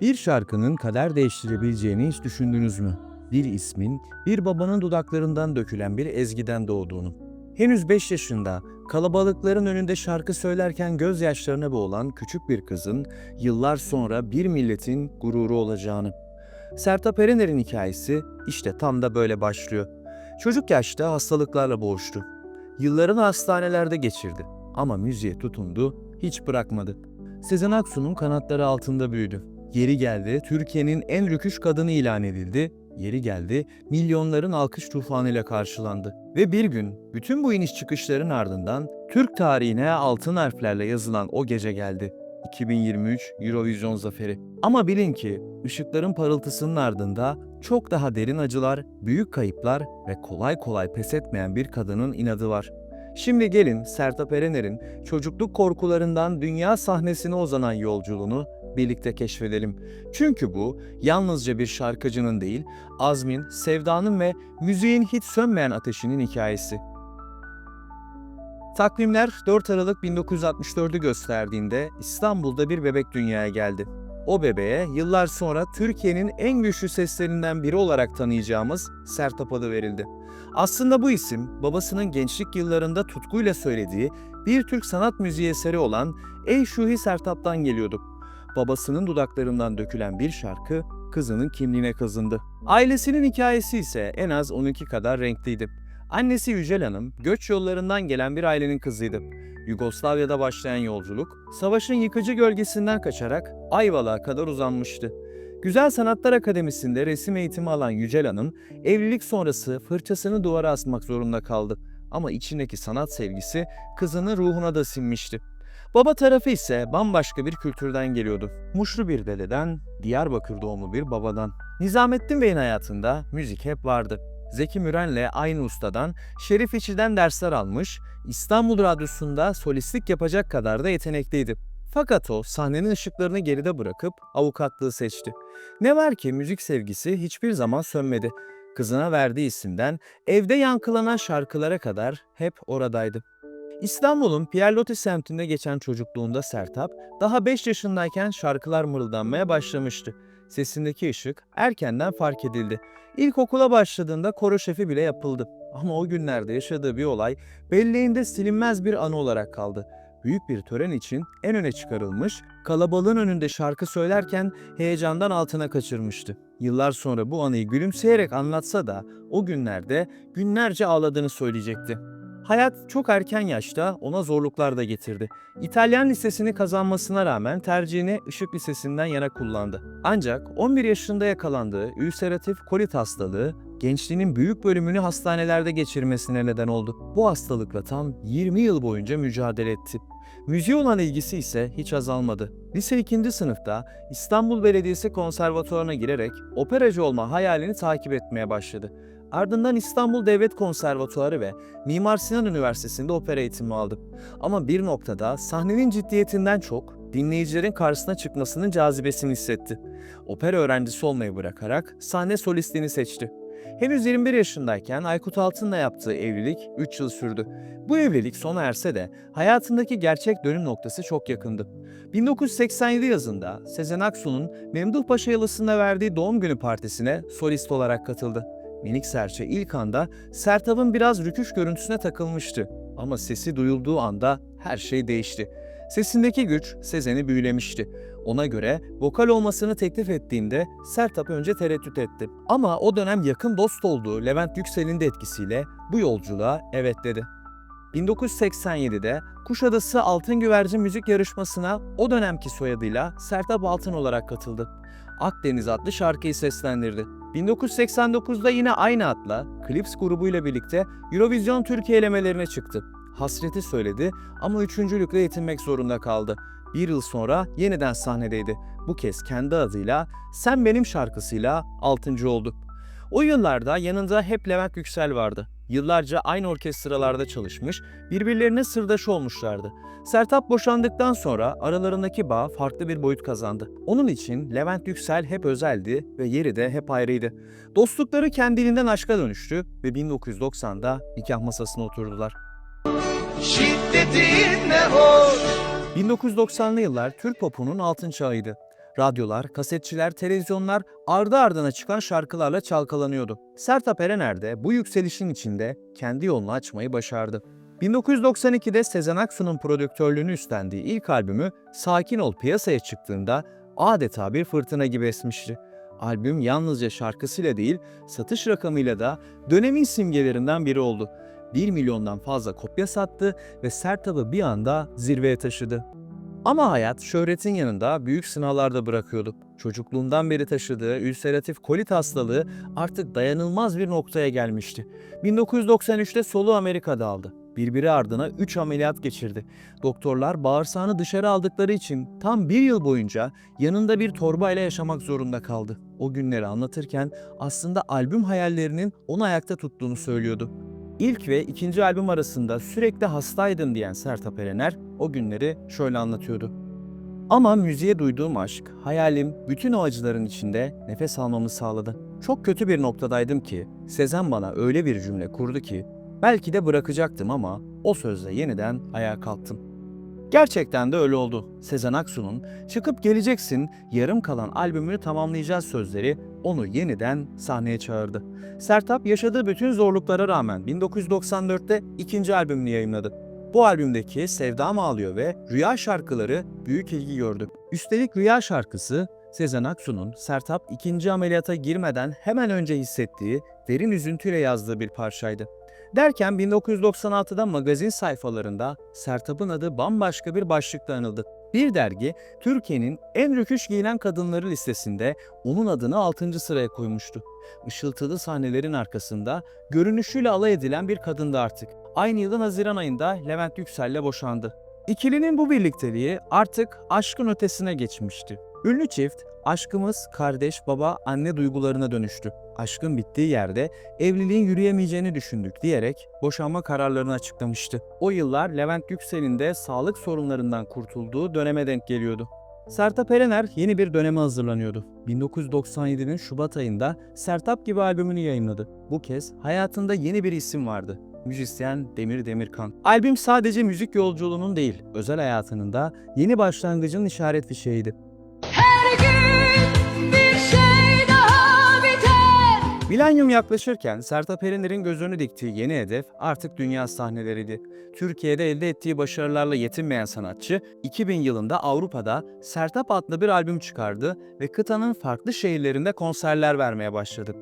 Bir şarkının kader değiştirebileceğini hiç düşündünüz mü? Bir ismin, bir babanın dudaklarından dökülen bir ezgiden doğduğunu. Henüz 5 yaşında kalabalıkların önünde şarkı söylerken gözyaşlarına boğulan küçük bir kızın yıllar sonra bir milletin gururu olacağını. Sertab Erener'in hikayesi işte tam da böyle başlıyor. Çocuk yaşta hastalıklarla boğuştu. Yıllarını hastanelerde geçirdi ama müziğe tutundu, hiç bırakmadı. Sezen Aksu'nun kanatları altında büyüdü. Yeri geldi Türkiye'nin en rüküş kadını ilan edildi. Yeri geldi milyonların alkış tufanıyla karşılandı. Ve bir gün bütün bu iniş çıkışların ardından Türk tarihine altın harflerle yazılan o gece geldi. 2023 Eurovision zaferi. Ama bilin ki ışıkların parıltısının ardında çok daha derin acılar, büyük kayıplar ve kolay kolay pes etmeyen bir kadının inadı var. Şimdi gelin Sertab Erener'in çocukluk korkularından dünya sahnesine uzanan yolculuğunu birlikte keşfedelim. Çünkü bu yalnızca bir şarkıcının değil, azmin, sevdanın ve müziğin hiç sönmeyen ateşinin hikayesi. Takvimler 4 Aralık 1964'ü gösterdiğinde İstanbul'da bir bebek dünyaya geldi. O bebeğe yıllar sonra Türkiye'nin en güçlü seslerinden biri olarak tanıyacağımız Sertab adı verildi. Aslında bu isim babasının gençlik yıllarında tutkuyla söylediği bir Türk sanat müziği eseri olan Ey Şuhi Sertab'dan geliyordu. Babasının dudaklarından dökülen bir şarkı kızının kimliğine kazındı. Ailesinin hikayesi ise en az onunki kadar renkliydi. Annesi Yücel Hanım göç yollarından gelen bir ailenin kızıydı. Yugoslavya'da başlayan yolculuk, savaşın yıkıcı gölgesinden kaçarak Ayvalık'a kadar uzanmıştı. Güzel Sanatlar Akademisi'nde resim eğitimi alan Yücel Hanım, evlilik sonrası fırçasını duvara asmak zorunda kaldı. Ama içindeki sanat sevgisi kızının ruhuna da sinmişti. Baba tarafı ise bambaşka bir kültürden geliyordu. Muşlu bir dededen, Diyarbakır doğumlu bir babadan. Nizamettin Bey'in hayatında müzik hep vardı. Zeki Müren'le aynı ustadan Şerif İçi'den dersler almış, İstanbul Radyosu'nda solistlik yapacak kadar da yetenekliydi. Fakat o sahnenin ışıklarını geride bırakıp avukatlığı seçti. Ne var ki müzik sevgisi hiçbir zaman sönmedi. Kızına verdiği isimden evde yankılanan şarkılara kadar hep oradaydı. İstanbul'un Pierre semtinde geçen çocukluğunda Sertab, daha 5 yaşındayken şarkılar mırıldanmaya başlamıştı. Sesindeki ışık erkenden fark edildi. İlkokula başladığında koro şefi bile yapıldı. Ama o günlerde yaşadığı bir olay belleğinde silinmez bir anı olarak kaldı. Büyük bir tören için en öne çıkarılmış, kalabalığın önünde şarkı söylerken heyecandan altına kaçırmıştı. Yıllar sonra bu anıyı gülümseyerek anlatsa da o günlerde günlerce ağladığını söyleyecekti. Hayat çok erken yaşta ona zorluklar da getirdi. İtalyan lisesini kazanmasına rağmen tercihini Işık Lisesi'nden yana kullandı. Ancak 11 yaşında yakalandığı ülseratif kolit hastalığı gençliğinin büyük bölümünü hastanelerde geçirmesine neden oldu. Bu hastalıkla tam 20 yıl boyunca mücadele etti. Müziğe olan ilgisi ise hiç azalmadı. Lise 2. sınıfta İstanbul Belediyesi Konservatuvarına girerek operacı olma hayalini takip etmeye başladı. Ardından İstanbul Devlet Konservatuarı ve Mimar Sinan Üniversitesi'nde opera eğitimi aldı. Ama bir noktada sahnenin ciddiyetinden çok dinleyicilerin karşısına çıkmasının cazibesini hissetti. Opera öğrencisi olmayı bırakarak sahne solistliğini seçti. Henüz 21 yaşındayken Aykut Altın'la yaptığı evlilik 3 yıl sürdü. Bu evlilik sona erse de hayatındaki gerçek dönüm noktası çok yakındı. 1987 yazında Sezen Aksu'nun Memduh Paşa Yalısı'nda verdiği doğum günü partisine solist olarak katıldı. Minik Serçe ilk anda Sertab'ın biraz rüküş görüntüsüne takılmıştı. Ama sesi duyulduğu anda her şey değişti. Sesindeki güç Sezen'i büyülemişti. Ona göre vokal olmasını teklif ettiğinde Sertab önce tereddüt etti. Ama o dönem yakın dost olduğu Levent Yüksel'in de etkisiyle bu yolculuğa evet dedi. 1987'de Kuşadası Altın Güvercin Müzik Yarışması'na o dönemki soyadıyla Sertab Altın olarak katıldı. Akdeniz adlı şarkıyı seslendirdi. 1989'da yine aynı adla Clips grubuyla birlikte Eurovision Türkiye elemelerine çıktı. Hasreti söyledi ama üçüncülükle yetinmek zorunda kaldı. Bir yıl sonra yeniden sahnedeydi. Bu kez kendi adıyla Sen Benim şarkısıyla altıncı oldu. O yıllarda yanında hep Levent Yüksel vardı. Yıllarca aynı orkestralarda çalışmış, birbirlerine sırdaş olmuşlardı. Sertap boşandıktan sonra aralarındaki bağ farklı bir boyut kazandı. Onun için Levent Yüksel hep özeldi ve yeri de hep ayrıydı. Dostlukları kendiliğinden aşka dönüştü ve 1990'da nikah masasına oturdular. Şiddetin ne hoş 1990'lı yıllar Türk popunun altın çağıydı. Radyolar, kasetçiler, televizyonlar ardı ardına çıkan şarkılarla çalkalanıyordu. Sertab Erener de bu yükselişin içinde kendi yolunu açmayı başardı. 1992'de Sezen Aksu'nun prodüktörlüğünü üstlendiği ilk albümü Sakin Ol piyasaya çıktığında adeta bir fırtına gibi esmişti. Albüm yalnızca şarkısıyla değil, satış rakamıyla da dönemin simgelerinden biri oldu. 1 milyondan fazla kopya sattı ve Sertab'ı bir anda zirveye taşıdı. Ama hayat şöhretin yanında büyük sınavlar da bırakıyordu. Çocukluğundan beri taşıdığı ülseratif kolit hastalığı artık dayanılmaz bir noktaya gelmişti. 1993'te soluğu Amerika'da aldı. Birbiri ardına 3 ameliyat geçirdi. Doktorlar bağırsağını dışarı aldıkları için tam bir yıl boyunca yanında bir torbayla yaşamak zorunda kaldı. O günleri anlatırken aslında albüm hayallerinin onu ayakta tuttuğunu söylüyordu. İlk ve ikinci albüm arasında sürekli hastaydım diyen Sertab Erener o günleri şöyle anlatıyordu. Ama müziğe duyduğum aşk, hayalim bütün o acıların içinde nefes almamı sağladı. Çok kötü bir noktadaydım ki Sezen bana öyle bir cümle kurdu ki belki de bırakacaktım ama o sözle yeniden ayağa kalktım. Gerçekten de öyle oldu. Sezen Aksu'nun çıkıp geleceksin yarım kalan albümünü tamamlayacağız sözleri onu yeniden sahneye çağırdı. Sertab yaşadığı bütün zorluklara rağmen 1994'te ikinci albümünü yayınladı. Bu albümdeki Sevdam Ağlıyor ve Rüya şarkıları büyük ilgi gördü. Üstelik Rüya şarkısı Sezen Aksu'nun Sertab ikinci ameliyata girmeden hemen önce hissettiği derin üzüntüyle yazdığı bir parçaydı. Derken 1996'da magazin sayfalarında Sertab'ın adı bambaşka bir başlıkla anıldı. Bir dergi Türkiye'nin en rüküş giyinen kadınları listesinde onun adını 6. sıraya koymuştu. Işıltılı sahnelerin arkasında görünüşüyle alay edilen bir kadındı artık. Aynı yılın Haziran ayında Levent Yüksel'le boşandı. İkilinin bu birlikteliği artık aşkın ötesine geçmişti. Ünlü çift, aşkımız kardeş, baba, anne duygularına dönüştü. Aşkın bittiği yerde evliliğin yürüyemeyeceğini düşündük diyerek boşanma kararlarını açıklamıştı. O yıllar Levent Yüksel'in de sağlık sorunlarından kurtulduğu döneme denk geliyordu. Sertab Erener yeni bir döneme hazırlanıyordu. 1997'nin Şubat ayında Sertab gibi albümünü yayınladı. Bu kez hayatında yeni bir isim vardı. Müzisyen Demir Demirkan. Albüm sadece müzik yolculuğunun değil, özel hayatının da yeni başlangıcın işaret fişeğiydi. Milenyum yaklaşırken Sertab Erener'in gözünü diktiği yeni hedef artık dünya sahneleriydi. Türkiye'de elde ettiği başarılarla yetinmeyen sanatçı 2000 yılında Avrupa'da Sertab adlı bir albüm çıkardı ve kıtanın farklı şehirlerinde konserler vermeye başladı.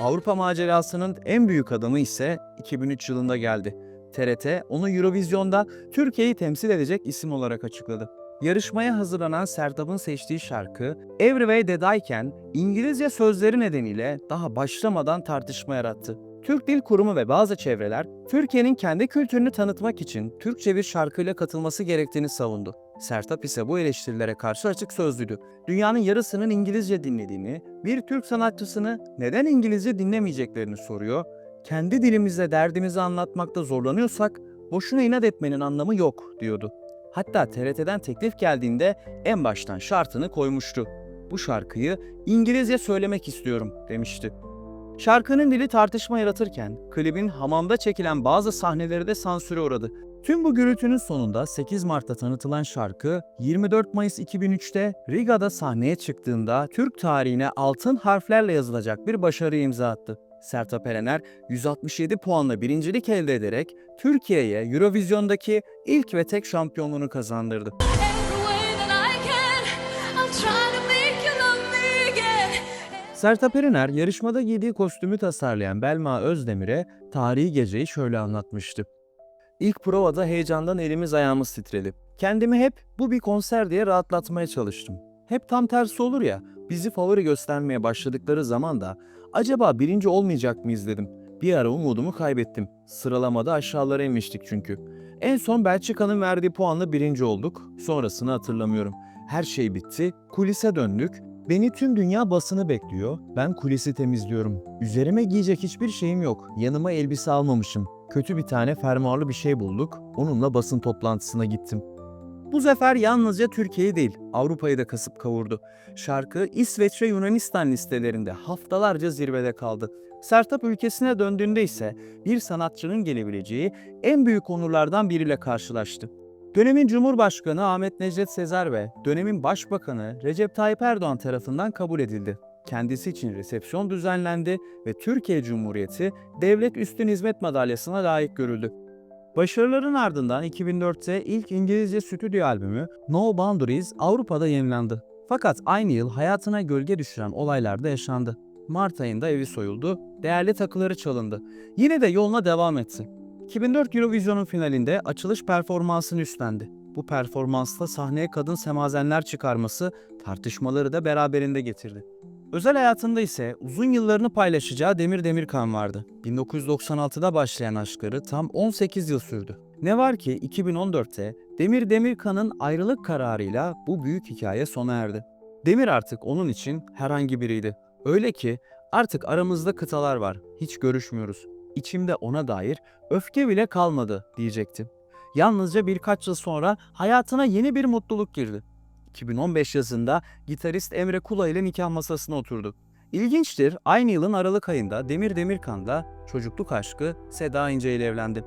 Avrupa macerasının en büyük adımı ise 2003 yılında geldi. TRT onu Eurovision'da Türkiye'yi temsil edecek isim olarak açıkladı. Yarışmaya hazırlanan Sertab'ın seçtiği şarkı Every Way Dead'ayken İngilizce sözleri nedeniyle daha başlamadan tartışma yarattı. Türk Dil Kurumu ve bazı çevreler Türkiye'nin kendi kültürünü tanıtmak için Türkçe bir şarkıyla katılması gerektiğini savundu. Sertab ise bu eleştirilere karşı açık sözlüydü. Dünyanın yarısının İngilizce dinlediğini, bir Türk sanatçısını neden İngilizce dinlemeyeceklerini soruyor. Kendi dilimizde derdimizi anlatmakta zorlanıyorsak boşuna inat etmenin anlamı yok diyordu. Hatta TRT'den teklif geldiğinde en baştan şartını koymuştu. Bu şarkıyı İngilizce söylemek istiyorum demişti. Şarkının dili tartışma yaratırken klibin hamamda çekilen bazı sahneleri de sansüre uğradı. Tüm bu gürültünün sonunda 8 Mart'ta tanıtılan şarkı 24 Mayıs 2003'te Riga'da sahneye çıktığında Türk tarihine altın harflerle yazılacak bir başarı imza attı. Sertab Erener 167 puanla birincilik elde ederek Türkiye'ye Eurovision'daki ilk ve tek şampiyonluğunu kazandırdı. Sertab Erener yarışmada giydiği kostümü tasarlayan Belma Özdemir'e tarihi geceyi şöyle anlatmıştı. İlk provada heyecandan elimiz ayağımız titredi. Kendimi hep bu bir konser diye rahatlatmaya çalıştım. Hep tam tersi olur ya, bizi favori göstermeye başladıkları zaman da acaba birinci olmayacak mıyız dedim. Bir ara umudumu kaybettim. Sıralamada aşağılara inmiştik çünkü. En son Belçika'nın verdiği puanla birinci olduk. Sonrasını hatırlamıyorum. Her şey bitti, kulise döndük. Beni tüm dünya basını bekliyor. Ben kulisi temizliyorum. Üzerime giyecek hiçbir şeyim yok. Yanıma elbise almamışım. Kötü bir tane fermuarlı bir şey bulduk. Onunla basın toplantısına gittim. Bu zafer yalnızca Türkiye'yi değil, Avrupa'yı da kasıp kavurdu. Şarkı İsveç ve Yunanistan listelerinde haftalarca zirvede kaldı. Sertab ülkesine döndüğünde ise bir sanatçının gelebileceği en büyük onurlardan biriyle karşılaştı. Dönemin Cumhurbaşkanı Ahmet Necdet Sezer ve dönemin Başbakanı Recep Tayyip Erdoğan tarafından kabul edildi. Kendisi için resepsiyon düzenlendi ve Türkiye Cumhuriyeti Devlet Üstün Hizmet Madalyası'na layık görüldü. Başarıların ardından 2004'te ilk İngilizce stüdyo albümü No Boundaries Avrupa'da yayınlandı. Fakat aynı yıl hayatına gölge düşüren olaylar da yaşandı. Mart ayında evi soyuldu, değerli takıları çalındı. Yine de yoluna devam etti. 2004 Eurovision'un finalinde açılış performansını üstlendi. Bu performansta sahneye kadın semazenler çıkarması tartışmaları da beraberinde getirdi. Özel hayatında ise uzun yıllarını paylaşacağı Demir Demirkan vardı. 1996'da başlayan aşkları tam 18 yıl sürdü. Ne var ki 2014'te Demir Demirkan'ın ayrılık kararıyla bu büyük hikaye sona erdi. Demir artık onun için herhangi biriydi. Öyle ki artık aramızda kıtalar var, hiç görüşmüyoruz. İçimde ona dair öfke bile kalmadı diyecekti. Yalnızca birkaç yıl sonra hayatına yeni bir mutluluk girdi. 2015 yazında gitarist Emre Kula ile nikah masasına oturdu. İlginçtir, aynı yılın Aralık ayında Demir Demirkan da çocukluk aşkı Seda İnce ile evlendi.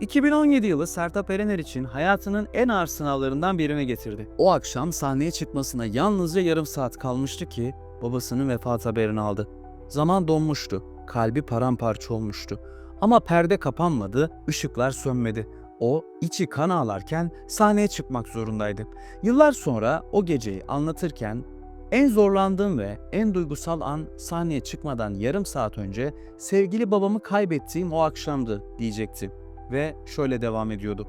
2017 yılı Sertab Erener için hayatının en ağır sınavlarından birine getirdi. O akşam sahneye çıkmasına yalnızca yarım saat kalmıştı ki babasının vefat haberini aldı. Zaman donmuştu, kalbi paramparça olmuştu. Ama perde kapanmadı, ışıklar sönmedi. O içi kan ağlarken sahneye çıkmak zorundaydı. Yıllar sonra o geceyi anlatırken en zorlandığım ve en duygusal an sahneye çıkmadan yarım saat önce sevgili babamı kaybettiğim o akşamdı diyecekti. Ve şöyle devam ediyordu.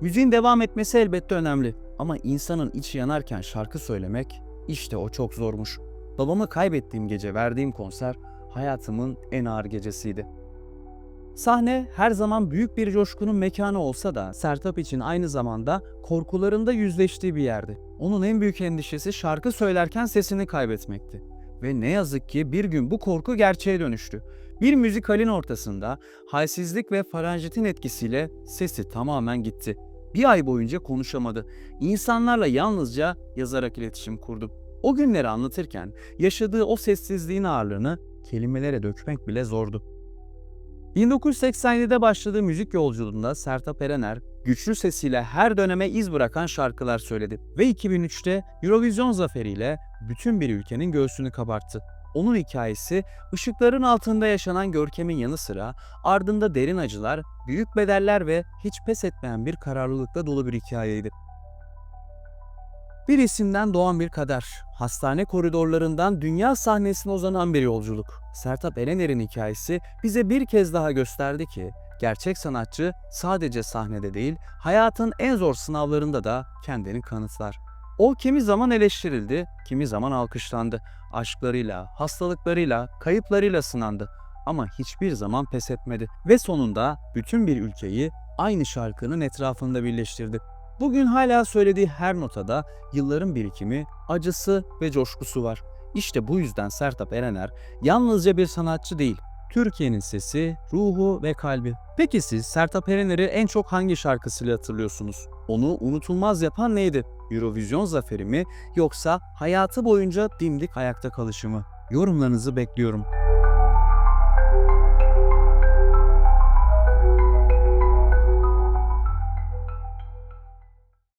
Müziğin devam etmesi elbette önemli ama insanın içi yanarken şarkı söylemek işte o çok zormuş. Babamı kaybettiğim gece verdiğim konser hayatımın en ağır gecesiydi. Sahne her zaman büyük bir coşkunun mekanı olsa da Sertab için aynı zamanda korkularında yüzleştiği bir yerdi. Onun en büyük endişesi şarkı söylerken sesini kaybetmekti. Ve ne yazık ki bir gün bu korku gerçeğe dönüştü. Bir müzikalin ortasında halsizlik ve faranjitin etkisiyle sesi tamamen gitti. Bir ay boyunca konuşamadı. İnsanlarla yalnızca yazarak iletişim kurdu. O günleri anlatırken yaşadığı o sessizliğin ağırlığını kelimelere dökmek bile zordu. 1987'de başladığı müzik yolculuğunda Sertab Erener güçlü sesiyle her döneme iz bırakan şarkılar söyledi ve 2003'te Eurovision zaferiyle bütün bir ülkenin göğsünü kabarttı. Onun hikayesi ışıkların altında yaşanan görkemin yanı sıra ardında derin acılar, büyük bedeller ve hiç pes etmeyen bir kararlılıkla dolu bir hikayeydi. Bir isimden doğan bir kader, hastane koridorlarından dünya sahnesine uzanan bir yolculuk. Sertab Erener'in hikayesi bize bir kez daha gösterdi ki gerçek sanatçı sadece sahnede değil, hayatın en zor sınavlarında da kendini kanıtlar. O kimi zaman eleştirildi, kimi zaman alkışlandı. Aşklarıyla, hastalıklarıyla, kayıplarıyla sınandı. Ama hiçbir zaman pes etmedi ve sonunda bütün bir ülkeyi aynı şarkının etrafında birleştirdi. Bugün hala söylediği her notada yılların birikimi, acısı ve coşkusu var. İşte bu yüzden Sertab Erener yalnızca bir sanatçı değil, Türkiye'nin sesi, ruhu ve kalbi. Peki siz Sertab Erener'i en çok hangi şarkısıyla hatırlıyorsunuz? Onu unutulmaz yapan neydi? Eurovision zaferi mi yoksa hayatı boyunca dimdik ayakta kalışı mı? Yorumlarınızı bekliyorum.